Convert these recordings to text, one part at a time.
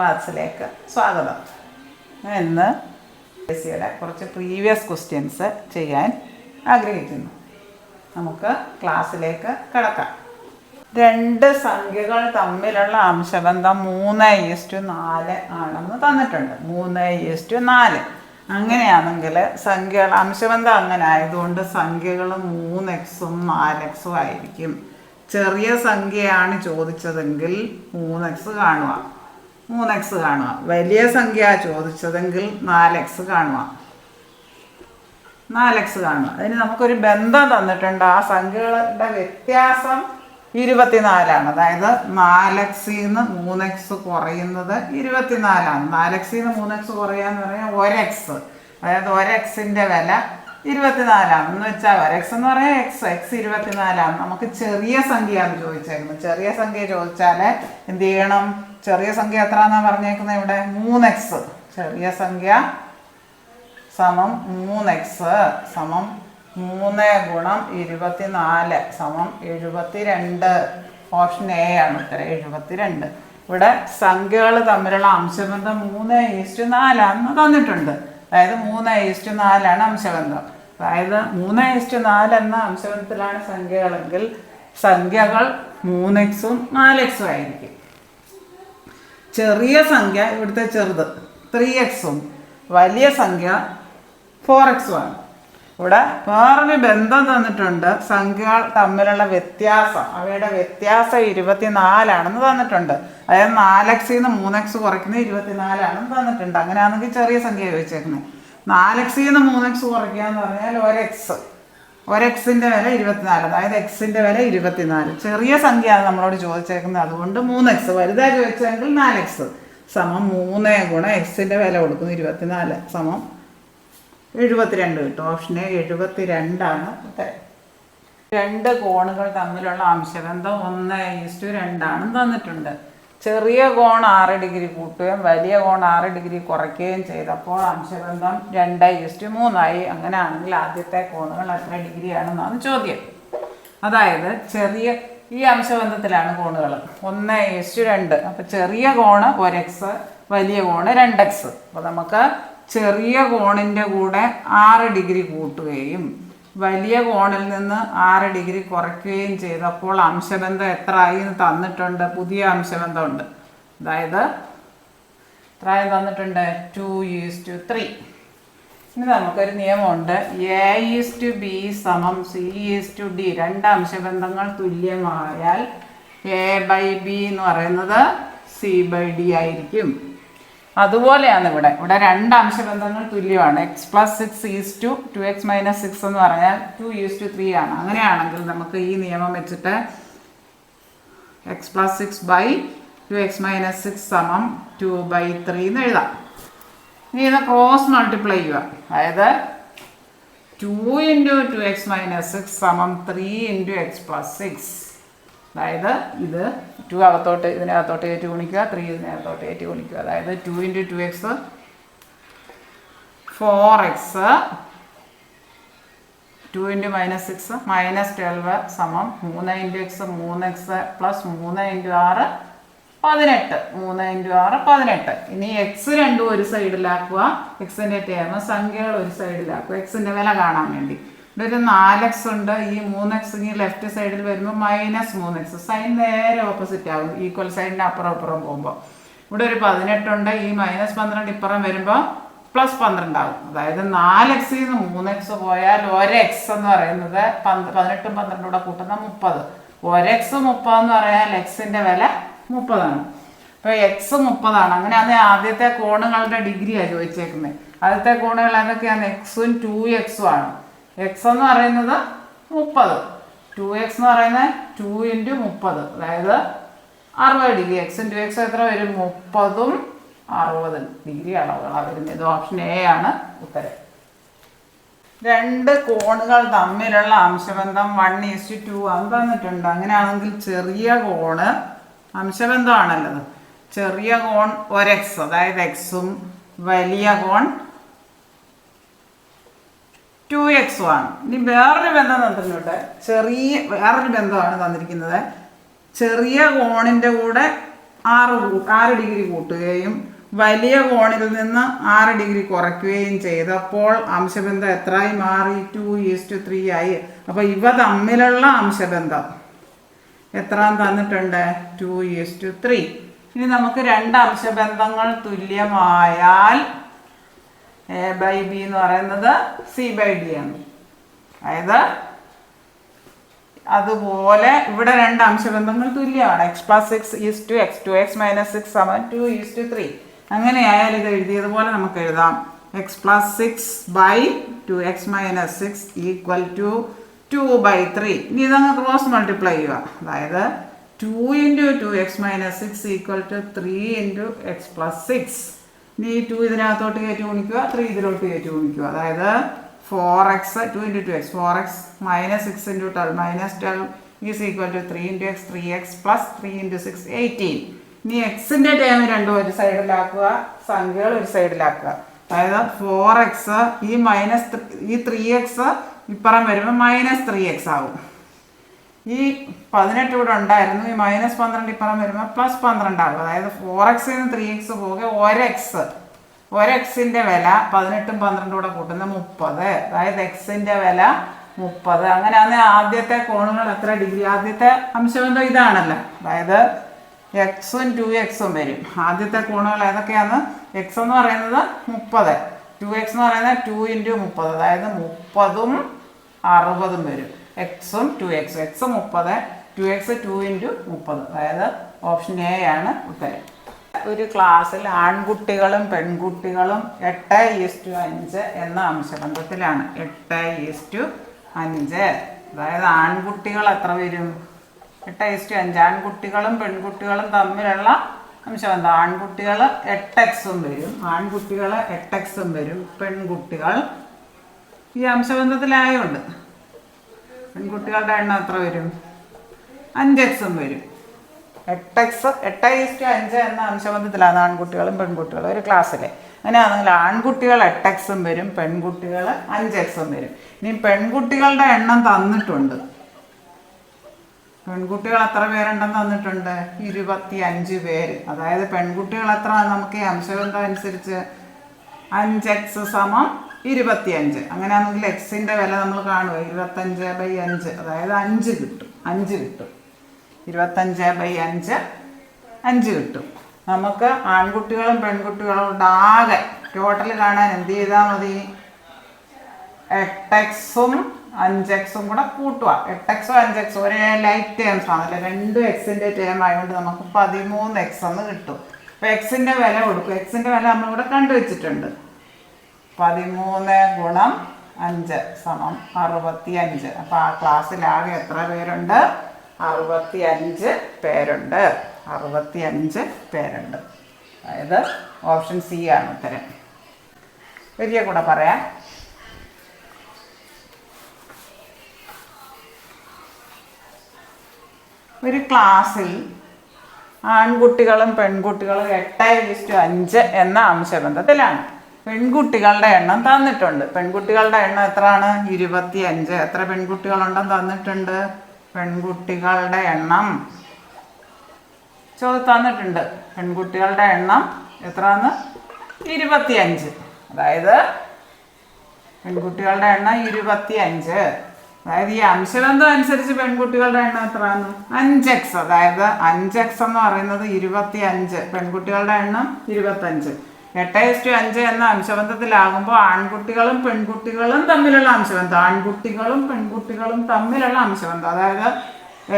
മാത്സിലേക്ക് സ്വാഗതം. ഇന്ന് സിയുടെ കുറച്ച് പ്രീവിയസ് ക്വസ്റ്റ്യൻസ് ചെയ്യാൻ ആഗ്രഹിക്കുന്നു. നമുക്ക് ക്ലാസ്സിലേക്ക് കിടക്കാം. രണ്ട് സംഖ്യകൾ തമ്മിലുള്ള അംശബന്ധം മൂന്ന് ഈസ്റ്റു നാല് ആണെന്ന് തന്നിട്ടുണ്ട്. മൂന്ന് ഈസ്റ്റു നാല്. അങ്ങനെയാണെങ്കിൽ സംഖ്യകൾ അംശബന്ധം അങ്ങനെ ആയതുകൊണ്ട് സംഖ്യകൾ മൂന്ന് എക്സും നാല് എക്സും ആയിരിക്കും. ചെറിയ സംഖ്യയാണ് ചോദിച്ചതെങ്കിൽ മൂന്ന് എക്സ് കാണുക. മൂന്ന് എക്സ് കാണുക. വലിയ സംഖ്യ ചോദിച്ചതെങ്കിൽ നാല് എക്സ് കാണുക. നാല് എക്സ് കാണുക. അതിന് നമുക്കൊരു ബന്ധം തന്നിട്ടുണ്ട്. ആ സംഖ്യകളുടെ വ്യത്യാസം ഇരുപത്തിനാലാണ്. അതായത് നാലക്സിൽ നിന്ന് മൂന്ന് എക്സ് കുറയുന്നത് ഇരുപത്തിനാലാണ്. നാലക്സിൽ നിന്ന് മൂന്ന് എക്സ് കുറയാന്ന് പറഞ്ഞാൽ ഒരെക്സ് അതായത് ഒരെക്സിന്റെ വില ഇരുപത്തിനാലാണ്. എന്ന് വെച്ചാൽ ഒരെക്സ് എന്ന് പറഞ്ഞാൽ എക്സ് എക്സ് ഇരുപത്തിനാലാണ്. നമുക്ക് ചെറിയ സംഖ്യയാണ് ചോദിച്ചേക്കുന്നത്. ചെറിയ സംഖ്യ ചോദിച്ചാൽ എന്ത് ചെയ്യണം? ചെറിയ സംഖ്യ എത്രന്നാ പറഞ്ഞേക്കുന്നത് ഇവിടെ? മൂന്ന് എക്സ് ചെറിയ സംഖ്യ സമം മൂന്ന് എക്സ് സമം മൂന്ന് ഗുണം ഇരുപത്തിനാല് സമം എഴുപത്തിരണ്ട്. ഓപ്ഷൻ എ ആണ് ഉത്തരം എഴുപത്തിരണ്ട്. ഇവിടെ സംഖ്യകൾ തമ്മിലുള്ള അംശബന്ധം മൂന്ന് ഈസ്റ്റ് നാലാണെന്ന് തന്നിട്ടുണ്ട്. അതായത് മൂന്ന് ഈസ്റ്റ് നാലാണ് അംശബന്ധം. അതായത് മൂന്ന് ഈസ്റ്റ് നാല് എന്ന അംശബന്ധത്തിലാണ് സംഖ്യകളെങ്കിൽ സംഖ്യകൾ മൂന്ന് എക്സും നാല് എക്സും ആയിരിക്കും. ചെറിയ സംഖ്യ ഇവിടുത്തെ ചെറുത്. ത്രീ എക്സും വലിയ സംഖ്യ ഫോർ എക്സും ആണ്. ഇവിടെ വേറൊരു ബന്ധം തന്നിട്ടുണ്ട്. സംഖ്യകൾ തമ്മിലുള്ള വ്യത്യാസം. അവയുടെ വ്യത്യാസം ഇരുപത്തിനാലാണെന്ന് തന്നിട്ടുണ്ട്. അതായത് നാലെക്സിൽ നിന്ന് മൂന്ന് എക്സ് കുറയ്ക്കുന്നത് ഇരുപത്തിനാലാണെന്ന് തന്നിട്ടുണ്ട്. അങ്ങനെയാണെങ്കിൽ ചെറിയ സംഖ്യ ചോദിച്ചേക്കുന്നത് നാലെക്സിൽ നിന്ന് മൂന്ന് എക്സ് കുറയ്ക്കുക എന്ന് പറഞ്ഞാൽ ഒരെക്സ് ഒരെക്സിന്റെ വില ഇരുപത്തിനാല് അതായത് എക്സിന്റെ വില ഇരുപത്തിനാല്. ചെറിയ സംഖ്യയാണ് നമ്മളോട് ചോദിച്ചേക്കുന്നത്. അതുകൊണ്ട് മൂന്ന് എക്സ് വലുതായി ചോദിച്ചെങ്കിൽ നാല് എക്സ് സമം മൂന്ന് ഗുണം എക്സിന്റെ വില കൊടുക്കുന്നു ഇരുപത്തിനാല്. സമം എഴുപത്തിരണ്ട് കിട്ടും. ഓപ്ഷൻ എ എഴുപത്തിരണ്ടാണ്. രണ്ട് കോണുകൾ തമ്മിലുള്ള അംശബന്ധം ഒന്ന് ഈസ്റ്റു രണ്ടാണ് തന്നിട്ടുണ്ട്. ചെറിയ കോൺ ആറ് ഡിഗ്രി കൂട്ടുകയും വലിയ കോൺ ആറ് ഡിഗ്രി കുറയ്ക്കുകയും ചെയ്തപ്പോൾ അംശബന്ധം രണ്ട് ജസ്റ്റ് മൂന്നായി. അങ്ങനെയാണെങ്കിൽ ആദ്യത്തെ കോണുകൾ എത്ര ഡിഗ്രിയാണെന്നാണ് ചോദ്യം. അതായത് ചെറിയ ഈ അംശബന്ധത്തിലാണ് കോണുകൾ. ഒന്ന് ഈസ്റ്റു രണ്ട്. അപ്പോൾ ചെറിയ കോണ് ഒരെക്സ് വലിയ കോണ് രണ്ട് എക്സ് അപ്പോൾ നമുക്ക് ചെറിയ കോണിന്റെ കൂടെ ആറ് ഡിഗ്രി കൂട്ടുകയും വലിയ കോണിൽ നിന്ന് ആറ് ഡിഗ്രി കുറയ്ക്കുകയും ചെയ്തപ്പോൾ അംശബന്ധം എത്ര ആയി എന്ന് തന്നിട്ടുണ്ട്. പുതിയ അംശബന്ധമുണ്ട്. അതായത് എത്രയും തന്നിട്ടുണ്ട്? Two is to three. ഇനി നമുക്കൊരു നിയമമുണ്ട്. എ ഈസ് ടു ബി സമം സി ഈസ് ടു ഡി. രണ്ട് അംശബന്ധങ്ങൾ തുല്യമായാൽ എ ബൈ ബി എന്ന് പറയുന്നത് സി ബൈ ഡി ആയിരിക്കും. അതുപോലെയാണ് ഇവിടെ. ഇവിടെ രണ്ട് അംശബന്ധങ്ങൾ തുല്യമാണ്. X plus six is to two X minus six എന്ന് പറഞ്ഞാൽ ടു ഈസ് ടു ത്രീ ആണ്. അങ്ങനെയാണെങ്കിൽ നമുക്ക് ഈ നിയമം വെച്ചിട്ട് X plus six by two X minus six സമം ടു ബൈ ത്രീ എന്ന് എഴുതാം. ഇനി ഇത് ക്രോസ് മൾട്ടിപ്ലൈ ചെയ്യുക. അതായത് two into two X minus six സമം three into X plus six അതായത് ഇത് ടു അകത്തോട്ട് ഇതിനകത്തോട്ട് കയറ്റി ഗുണിക്കുക ത്രീ ഇതിനകത്തോട്ട് കയറ്റി ഗുണിക്കുക. അതായത് two into two X four X two into minus six minus twelve സമം മൂന്ന് ഇന്റു എക്സ് മൂന്ന് എക്സ് പ്ലസ് മൂന്ന് ഇന്റു ആറ് പതിനെട്ട്. മൂന്ന് ഇന്റു ആറ് പതിനെട്ട്. ഇനി എക്സ് രണ്ടും ഒരു സൈഡിലാക്കുക എക്സിന്റെ ടേമ സംഖ്യകൾ ഒരു സൈഡിലാക്കുക എക്സിന്റെ വില കാണാൻ വേണ്ടി. ഇവിടെ ഒരു നാല് എക്സ് ഉണ്ട് ഈ മൂന്ന് എക്സ് ഈ ലെഫ്റ്റ് സൈഡിൽ വരുമ്പോൾ മൈനസ് മൂന്ന് എക്സ് സൈൻ നേരെ ഓപ്പോസിറ്റ് ആകും ഈക്വൽ സൈഡിന്റെ അപ്പുറം അപ്പുറം പോകുമ്പോൾ ഇവിടെ ഒരു പതിനെട്ടുണ്ട്. ഈ മൈനസ് പന്ത്രണ്ട് ഇപ്പുറം വരുമ്പോൾ പ്ലസ് പന്ത്രണ്ടാകും അതായത് നാല് എക്സിൽ നിന്ന് മൂന്ന് എക്സ് പോയാൽ ഒരു എക്സ് എന്ന് പറയുന്നത് പന്ത് പതിനെട്ടും പന്ത്രണ്ടും കൂടെ കൂട്ടുന്ന മുപ്പത്. ഒരെക്സ് മുപ്പതെന്ന് പറയാൽ എക്സിന്റെ വില മുപ്പതാണ്. അപ്പോൾ എക്സ് മുപ്പതാണ്. അങ്ങനെയാണ് ആദ്യത്തെ കോണുകളുടെ ഡിഗ്രിയാണ് ചോദിച്ചേക്കുന്നത് ആദ്യത്തെ കോണുകൾ ഏതൊക്കെയാണ്? എക്സും ടു എക്സും ആണ്. എക്സ് എന്ന് പറയുന്നത് മുപ്പത്. ടു എക്സ് എന്ന് പറയുന്നത് ടു ഇന്റു മുപ്പത്. അതായത് അറുപത് ഡിഗ്രി. എക്സ് ഇന്റു എക്സ് എത്ര വരും? മുപ്പതും അറുപത്. ഡിഗ്രി അളവുകളാണ് വരുന്നത്. ഇത് ഓപ്ഷൻ എ ആണ് ഉത്തരം. രണ്ട് കോണുകൾ തമ്മിലുള്ള അംശബന്ധം വൺ ഈസ്റ്റ് ടു അത് തന്നിട്ടുണ്ട്. അങ്ങനെയാണെങ്കിൽ ചെറിയ കോണ് അംശബന്ധമാണല്ലോ ചെറിയ കോൺ ഒരെക്സ് അതായത് എക്സും വലിയ കോൺ ടു എക്സും ആണ് ഇനി വേറൊരു ബന്ധം തന്നിട്ടുണ്ട്. ചെറിയ വേറൊരു ബന്ധമാണ് തന്നിരിക്കുന്നത്. ചെറിയ കോണിന്റെ കൂടെ ആറ് ആറ് ഡിഗ്രി കൂട്ടുകയും വലിയ കോണിൽ നിന്ന് ആറ് ഡിഗ്രി കുറയ്ക്കുകയും ചെയ്തപ്പോൾ അംശബന്ധം എത്രയായി മാറി? ടു ഈസ്റ്റ് ത്രീ ആയി. അപ്പോൾ ഇവ തമ്മിലുള്ള അംശബന്ധം എത്ര തന്നിട്ടുണ്ട്? ടു ഈസ്റ്റ് ത്രീ ഇനി നമുക്ക് രണ്ട് അംശബന്ധങ്ങൾ തുല്യമായാൽ എ ബൈ ബി എന്ന് പറയുന്നത് സി ബൈ ഡി ആണ്. അതായത് അതുപോലെ ഇവിടെ രണ്ട് അംശബന്ധങ്ങൾ തുല്യമാണ്. X plus six is to X two X minus six summon two is to three അങ്ങനെയായാൽ ഇത് എഴുതിയതുപോലെ നമുക്ക് എഴുതാം. X plus six by two X minus six equal to two by three ഇനി ഇതങ്ങ് ക്രോസ് മൾട്ടിപ്ലൈ ചെയ്യുക. അതായത് two into two X minus six equal to three into X plus six ഈ ടു ഇതിനകത്തോട്ട് കയറ്റി ഗുണിക്കുക ത്രീ ഇതിലോട്ട് കയറ്റി ഗുണിക്കുക. അതായത് four X two into two X four X minus six into twelve minus twelve is equal to three into X three X plus three into six eighteen ഇനി എക്സിന്റെ ടേം രണ്ടും ഒരു സൈഡിലാക്കുക സംഖ്യകൾ ഒരു സൈഡിലാക്കുക അതായത് ഫോർ എക്സ് ഈ മൈനസ് ഈ ത്രീ എക്സ് ഇപ്പുറം വരുമ്പോൾ മൈനസ് ത്രീ എക്സ് ആവും. ഈ പതിനെട്ട് ഇവിടെ ഉണ്ടായിരുന്നു. ഈ മൈനസ് പന്ത്രണ്ട് ഇപ്പുറം വരുമ്പോൾ പ്ലസ് പന്ത്രണ്ട് ആകും. അതായത് ഫോർ എക്സിൽ നിന്ന് ത്രീ എക്സ് പോകെ ഒരെക്സ് ഒരെക്സിന്റെ വില പതിനെട്ടും പന്ത്രണ്ടും കൂടെ കൂട്ടുന്ന മുപ്പത്. അതായത് എക്സിന്റെ വില മുപ്പത്. അങ്ങനെയാണ് ആദ്യത്തെ കോണുകൾ എത്ര ഡിഗ്രി? ആദ്യത്തെ അംശബന്ധം ഇതാണല്ലോ. അതായത് എക്സും ടു എക്സും വരും. ആദ്യത്തെ കോണുകൾ ഏതൊക്കെയാണ്? എക്സ് എന്ന് പറയുന്നത് മുപ്പത്. ടു എക്സ് എന്ന് പറയുന്നത് ടു ഇന്റു മുപ്പത്. അതായത് മുപ്പതും അറുപതും വരും. എക്സും ടു എക്സ് എക്സ് മുപ്പത് ടു എക്സ് ടു ഇന്റു മുപ്പത്. അതായത് ഓപ്ഷൻ എ ആണ് ഉത്തരം. ഒരു ക്ലാസ്സിൽ ആൺകുട്ടികളും പെൺകുട്ടികളും എട്ട് ഈസ്റ്റു അഞ്ച് എന്ന അംശബന്ധത്തിലാണ്. എട്ട് ഈസ്റ്റു അഞ്ച്. അതായത് ആൺകുട്ടികൾ എത്ര വരും? എട്ട് ഈസ്റ്റു അഞ്ച്. ആൺകുട്ടികളും പെൺകുട്ടികളും തമ്മിലുള്ള അംശബന്ധം. ആൺകുട്ടികൾ എട്ട് എക്സും വരും. ആൺകുട്ടികൾ എട്ട് എക്സും വരും. പെൺകുട്ടികൾ ഈ അംശബന്ധത്തിലായുണ്ട്. പെൺകുട്ടികളുടെ എണ്ണം എത്ര വരും? അഞ്ച് എക്സും വരും. എട്ട് എക്സ് എട്ട് ഈസ്റ്റ് അഞ്ച് എന്ന അംശബന്ധത്തിലാണ് ആൺകുട്ടികളും പെൺകുട്ടികളും ഒരു ക്ലാസ്സിൽ അങ്ങനെയാണെങ്കിൽ ആൺകുട്ടികൾ എട്ട് എക്സും വരും പെൺകുട്ടികൾ അഞ്ച് എക്സും വരും. ഇനി പെൺകുട്ടികളുടെ എണ്ണം തന്നിട്ടുണ്ട്. പെൺകുട്ടികൾ എത്ര പേരുണ്ടെന്ന് തന്നിട്ടുണ്ട്? ഇരുപത്തി അഞ്ച് പേര്. അതായത് പെൺകുട്ടികൾ എത്ര നമുക്ക് ഈ അംശബന്ധം അനുസരിച്ച് അഞ്ച് എക്സ് സമം ഇരുപത്തിയഞ്ച്. അങ്ങനെയാണെങ്കിൽ എക്സിന്റെ വില നമ്മൾ കാണുക. ഇരുപത്തഞ്ച് ബൈ അഞ്ച്. അതായത് അഞ്ച് കിട്ടും. അഞ്ച് കിട്ടും. ഇരുപത്തഞ്ച് ബൈ അഞ്ച്. അഞ്ച് കിട്ടും. നമുക്ക് ആൺകുട്ടികളും പെൺകുട്ടികളും ഉണ്ടാകെ ടോട്ടൽ കാണാൻ എന്ത് ചെയ്താൽ മതി? എട്ടെക്സും അഞ്ച് എക്സും കൂടെ കൂട്ടുക. എട്ട് എക്സും അഞ്ച് എക്സും ഒരേ ലൈറ്റ് ടേംസ് ആണല്ലോ രണ്ടും എക്സിന്റെ ടേം ആയതുകൊണ്ട് നമുക്ക് പതിമൂന്ന് എക്സ് എന്ന് കിട്ടും. അപ്പോൾ എക്സിന്റെ വില കൊടുക്കും. എക്സിന്റെ വില നമ്മളിവിടെ കണ്ടുവച്ചിട്ടുണ്ട്. പതിമൂന്ന് ഗുണം അഞ്ച് സമം അറുപത്തി അഞ്ച് അപ്പോൾ ആ ക്ലാസ്സിൽ ആകെ എത്ര പേരുണ്ട്? അറുപത്തി അഞ്ച് പേരുണ്ട്. അറുപത്തി അഞ്ച് പേരുണ്ട്. അതായത് ഓപ്ഷൻ സി ആണ് ഉത്തരം. വലിയ കൂടെ പറയാം. ഒരു ക്ലാസ്സിൽ ആൺകുട്ടികളും പെൺകുട്ടികളും എട്ട് ഇസ്റ്റു അഞ്ച് എന്ന അംശബന്ധത്തിലാണ്. പെൺകുട്ടികളുടെ എണ്ണം തന്നിട്ടുണ്ട്. പെൺകുട്ടികളുടെ എണ്ണം എത്രയാണ്? ഇരുപത്തി അഞ്ച് എത്ര പെൺകുട്ടികളുണ്ടെന്ന് തന്നിട്ടുണ്ട്? പെൺകുട്ടികളുടെ എണ്ണം ചോദ്യം തന്നിട്ടുണ്ട്. പെൺകുട്ടികളുടെ എണ്ണം എത്രയാണ് ഇരുപത്തി അഞ്ച് അതായത് പെൺകുട്ടികളുടെ എണ്ണം ഇരുപത്തി അഞ്ച് അതായത് ഈ അംശബന്ധം അനുസരിച്ച് പെൺകുട്ടികളുടെ എണ്ണം എത്രയാണ് അഞ്ച് എക്സ്. അതായത് അഞ്ച് എക്സ് എന്ന് പറയുന്നത് ഇരുപത്തി അഞ്ച് പെൺകുട്ടികളുടെ എണ്ണം ഇരുപത്തഞ്ച്. എട്ട് ഇസ്റ്റു അഞ്ച് എന്ന അംശബന്ധത്തിലാകുമ്പോൾ ആൺകുട്ടികളും പെൺകുട്ടികളും തമ്മിലുള്ള അംശബന്ധം. ആൺകുട്ടികളും പെൺകുട്ടികളും തമ്മിലുള്ള അംശബന്ധം. അതായത്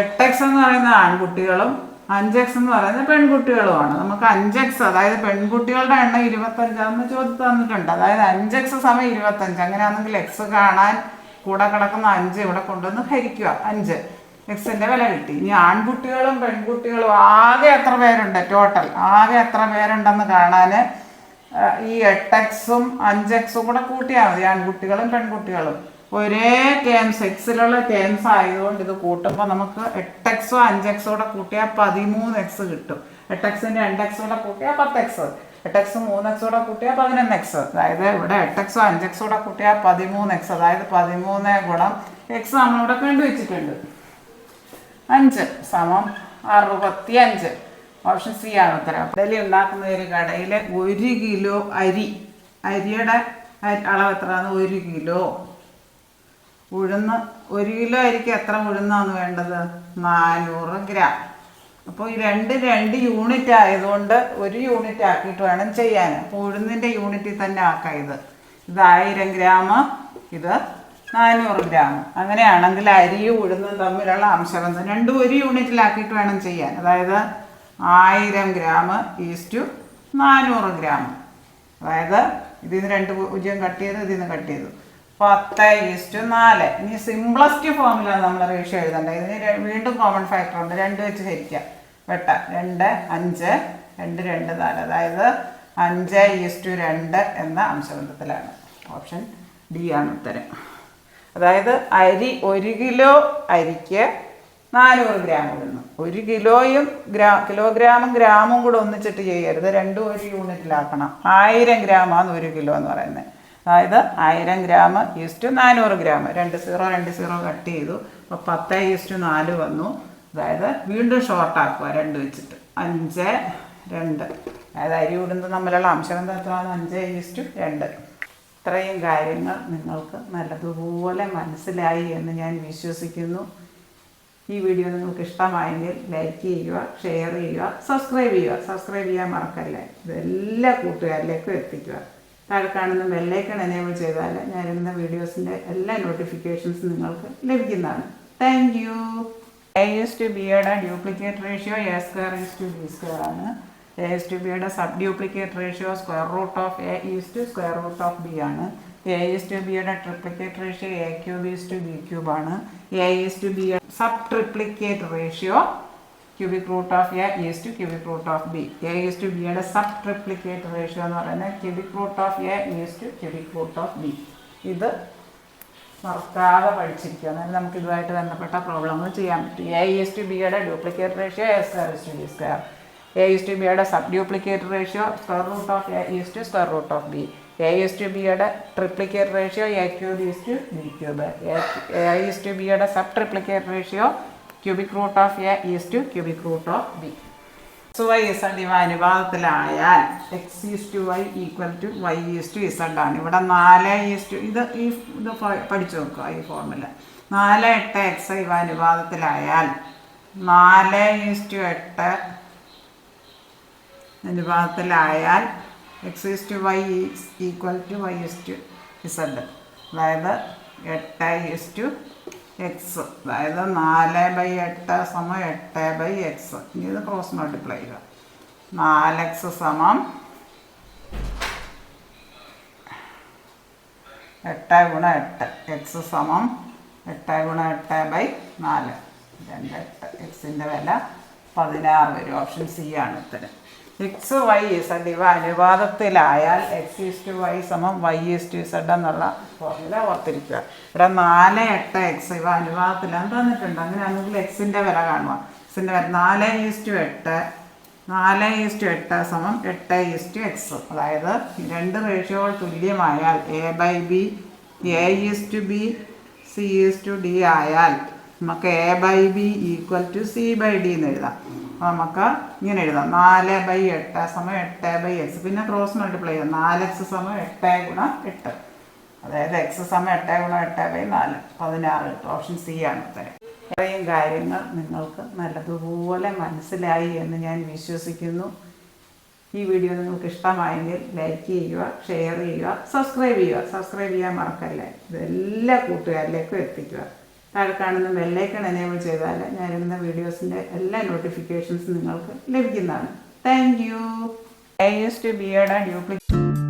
എട്ട് എക്സ് എന്ന് പറയുന്ന ആൺകുട്ടികളും അഞ്ച് എക്സ് എന്ന് പറയുന്നത് പെൺകുട്ടികളുമാണ്. നമുക്ക് അഞ്ച് എക്സ് അതായത് പെൺകുട്ടികളുടെ എണ്ണം ഇരുപത്തഞ്ചാന്ന് ചോദ്യം തന്നിട്ടുണ്ട് അതായത് അഞ്ച് എക്സ് സമയം ഇരുപത്തഞ്ച്. അങ്ങനെയാണെങ്കിൽ എക്സ് കാണാൻ കൂടെ കിടക്കുന്ന അഞ്ച് ഇവിടെ കൊണ്ടുവന്ന് ഹരിക്കുക. അഞ്ച്. എക്സിന്റെ വില കിട്ടി. ഇനി ആൺകുട്ടികളും പെൺകുട്ടികളും ആകെ എത്ര പേരുണ്ട്? ടോട്ടൽ ആകെ എത്ര പേരുണ്ടെന്ന് കാണാൻ ഈ എട്ട് എക്സും അഞ്ച് എക്സും കൂടെ കൂട്ടിയാൽ മതി. ആൺകുട്ടികളും പെൺകുട്ടികളും. ഒരേ ടേംസ് എക്സിലുള്ള ടേംസ് ആയതുകൊണ്ട് ഇത് കൂട്ടുമ്പോൾ നമുക്ക് എട്ട് എക്സോ അഞ്ച് എക്സോ കൂടെ കൂട്ടിയാൽ പതിമൂന്ന് എക്സ് കിട്ടും. എട്ട് എക്സിന്റെ രണ്ട് എക്സ് കൂടെ കൂട്ടിയാൽ പത്ത് എക്സ് എട്ട് എക്സ് മൂന്ന് എക്സ് കൂടെ കൂട്ടിയാൽ പതിനൊന്ന് എക്സ് അതായത് ഇവിടെ എട്ട് എക്സോ അഞ്ച് എക്സ് കൂടെ കൂട്ടിയാൽ പതിമൂന്ന് എക്സ് അതായത് പതിമൂന്ന് ഗുണം എക്സ് നമ്മളിവിടെ കണ്ടുവച്ചിട്ടുണ്ട്. അഞ്ച് സമം അറുപത്തി അഞ്ച് ഓപ്ഷൻ സി ആണ് ഉത്തരം. ഇഡലി ഉണ്ടാക്കുന്ന ഒരു കടയിൽ ഒരു കിലോ അരി. അരിയുടെ അരി- അളവ് എത്രയാണ്? ഒരു കിലോ. ഉഴുന്ന് ഒരു കിലോ അരിക്ക് എത്ര ഉഴുന്നാണ് വേണ്ടത്? നാനൂറ് ഗ്രാം. അപ്പോൾ ഈ രണ്ട് രണ്ട് യൂണിറ്റ് ആയതുകൊണ്ട് ഒരു യൂണിറ്റ് ആക്കിയിട്ട് വേണം ചെയ്യാൻ. അപ്പോൾ ഉഴുന്നിന്റെ യൂണിറ്റിൽ തന്നെ ആക്കാം ഇത്. ഇത് ആയിരം ഗ്രാം ഇത് നാനൂറ് ഗ്രാം. അങ്ങനെയാണെങ്കിൽ അരിയും ഉഴുന്നും തമ്മിലുള്ള അംശബന്ധം രണ്ടും ഒരു യൂണിറ്റിലാക്കിയിട്ട് വേണം ചെയ്യാൻ. അതായത് ആയിരം ഗ്രാം ഈസ്റ്റു നാനൂറ് ഗ്രാം. അതായത് ഇതിൽ നിന്ന് രണ്ട് പൂജ്യം കട്ട് ചെയ്ത് ഇതിൽ നിന്ന് കട്ട് ചെയ്തു. പത്ത് ഈസ്റ്റു നാല്. ഇനി സിംപ്ലസ്റ്റ് ഫോമിലാണ് നമ്മൾ റേഷ്യോ എഴുതേണ്ടത് ഇതിന് വീണ്ടും കോമൺ ഫാക്ടർ ഉണ്ട്. രണ്ട് വെച്ച് ഹരിക്കാം. വെട്ട. രണ്ട് അഞ്ച് രണ്ട് രണ്ട് നാല്. അതായത് അഞ്ച് ഈസ്റ്റു രണ്ട് എന്ന അംശബന്ധത്തിലാണ്. ഓപ്ഷൻ ഡി ആണ് ഉത്തരം. അതായത് അരി ഒരു കിലോ അരിക്ക് നാനൂറ് ഗ്രാം ഇടുന്നു. ഒരു കിലോയും ഗ്രാ കിലോഗ്രാമും ഗ്രാമും കൂടെ ഒന്നിച്ചിട്ട് ചെയ്യരുത്. രണ്ടും ഒരു യൂണിറ്റിലാക്കണം. ആയിരം ഗ്രാമാണ് ഒരു കിലോ എന്ന് പറയുന്നത്. അതായത് ആയിരം ഗ്രാം ഈസ്റ്റ് നാനൂറ് ഗ്രാം. രണ്ട് സീറോ രണ്ട് സീറോ കട്ട് ചെയ്തു. അപ്പോൾ പത്ത് ഈസ്റ്റ് നാല് വന്നു. അതായത് വീണ്ടും ഷോർട്ടാക്കുക രണ്ട് വെച്ചിട്ട്. അഞ്ച് രണ്ട്. അതായത് അരി ഇടുന്നത് തമ്മിലുള്ള അംശം എത്രയാണ് അഞ്ച് ഈസ്റ്റ് രണ്ട്. ഇത്രയും കാര്യങ്ങൾ നിങ്ങൾക്ക് നല്ലതുപോലെ മനസ്സിലായി എന്ന് ഞാൻ വിശ്വസിക്കുന്നു. ഈ വീഡിയോ നിങ്ങൾക്ക് ഇഷ്ടമായെങ്കിൽ ലൈക്ക് ചെയ്യുക ഷെയർ ചെയ്യുക സബ്സ്ക്രൈബ് ചെയ്യുക. സബ്സ്ക്രൈബ് ചെയ്യാൻ മറക്കല്ലേ? ഇത് എല്ലാ കൂട്ടുകാരിലേക്കും എത്തിക്കുക. താഴെ കാണുന്ന ബെല്ലൈക്കൺ എനേബിൾ ചെയ്താൽ ഞാൻ ഇടുന്ന വീഡിയോസിന്റെ എല്ലാ നോട്ടിഫിക്കേഷൻസും നിങ്ങൾക്ക് ലഭിക്കുന്നതാണ്. Thank you A is to ബിയുടെ duplicate ratio A square is to B square ആണ്. എ എസ് ടു ബിയുടെ sub duplicate ratio square root of A is to square root of B ആണ്. എ എസ് ടു ബിയുടെ triplicate ratio A cube is to B cube ആണ് A is to B sub triplicate ratio cubic root of A is to cubic root of B A is to ബിയുടെ sub triplicate ratio എന്ന് പറയുന്നത് cubic root of A is to cubic root of B ഇത് മറക്കാതെ പഠിച്ചിരിക്കുക അന്നേരം നമുക്ക് ഇതുമായിട്ട് ബന്ധപ്പെട്ട പ്രോബ്ലങ്ങൾ ചെയ്യാൻ പറ്റും എ ഈസ് ടു ബിയുടെ duplicate ratio is square is to B square A is to ബിയുടെ sub duplicate ratio square root of A is to square root of B A is to ബിയുടെ triplicate ratio A cube is to B cube A is to ബിയുടെ sub triplicate ratio cubic root of A is to cubic root of B X Y Z ഇവ അനുപാതത്തിലായാൽ X is to Y equal to Y is to Z ആണ്. ഇവിടെ നാല് is to ഇത് ഈ ഇത് പഠിച്ചു നോക്കുക ഈ ഫോർമുല നാല് എട്ട് എക്സ് ഇവ അനുപാതത്തിലായാൽ നാല് ഈസ് ടു എട്ട് അനുപാതത്തിലായാൽ X to Y is equal to Y is to Z അതായത് എട്ട് എസ് ടു എക്സ് അതായത് നാല് ബൈ എട്ട് സമം എട്ട് ബൈ എക്സ് ഇനി ഇത് ക്രോസ് മൾട്ടിപ്ലൈ ചെയ്യുക. നാല് എക്സ് സമം എട്ട് ഗുണ എട്ട്. എക്സ് സമം എട്ട് ഗുണ എട്ട് ബൈ നാല്. രണ്ട് എട്ട്. എക്സിന്റെ വില പതിനാറ് വരും. ഓപ്ഷൻ സി ആണ് ഉത്തരം. എക്സ് വൈ ഇസഡ് ഇവ അനുപാതത്തിലായാൽ എക്സ് ഈസ് ടു വൈ സമം വൈ ഈസ് ടു ഇസഡ് എന്നുള്ള ഫോർമുല ഓർത്തിരിക്കുക. ഇവിടെ നാല് എട്ട് എക്സ് ഇവ അനുപാതത്തിലാണ് തന്നിട്ടുണ്ട് അങ്ങനെയാണെങ്കിൽ എക്സിന്റെ വില കാണുക. എക്സിന്റെ വില നാല് ഈസ് ടു എട്ട്. നാല് ഈസ് ടു എട്ട് സമം എട്ട് ഈസ് ടു എക്സ് അതായത് രണ്ട് റേഷ്യോകൾ തുല്യമായാൽ A by B A is to B C is to D ആയാൽ നമുക്ക് A by B equal to C by D എന്ന് എഴുതാം. നമുക്ക് ഇങ്ങനെ എഴുതാം. നാല് ബൈ എട്ട് സമയം എട്ട് ബൈ എക്സ് പിന്നെ ക്രോസ് മൾട്ടിപ്ലൈ ചെയ്യാം. നാല് എക്സ് സമയം എട്ട് ഗുണം എട്ട്. അതായത് എക്സ് സമയം എട്ട് ഗുണം എട്ട് ബൈ നാല്. പതിനാറ് കിട്ടും. ഓപ്ഷൻ സി ആണ് ഉത്തരം. ഇത്രയും കാര്യങ്ങൾ നിങ്ങൾക്ക് നല്ലതുപോലെ മനസ്സിലായി എന്ന് ഞാൻ വിശ്വസിക്കുന്നു. ഈ വീഡിയോ നിങ്ങൾക്ക് ഇഷ്ടമായെങ്കിൽ ലൈക്ക് ചെയ്യുക ഷെയർ ചെയ്യുക സബ്സ്ക്രൈബ് ചെയ്യുക. സബ്സ്ക്രൈബ് ചെയ്യാൻ മറക്കല്ലേ? ഇതെല്ലാ കൂട്ടുകാരിലേക്കും എത്തിക്കുക. താഴെ കാണുന്ന ബെല്ലൈക്കൺ എനേബിൾ ചെയ്താൽ ഞാൻ ഇടുന്ന വീഡിയോസിന്റെ എല്ലാ നോട്ടിഫിക്കേഷൻസും നിങ്ങൾക്ക് ലഭിക്കുന്നതാണ്. Thank you A is to ബിയുടെ ഡ്യൂപ്ലിക്കേറ്റ്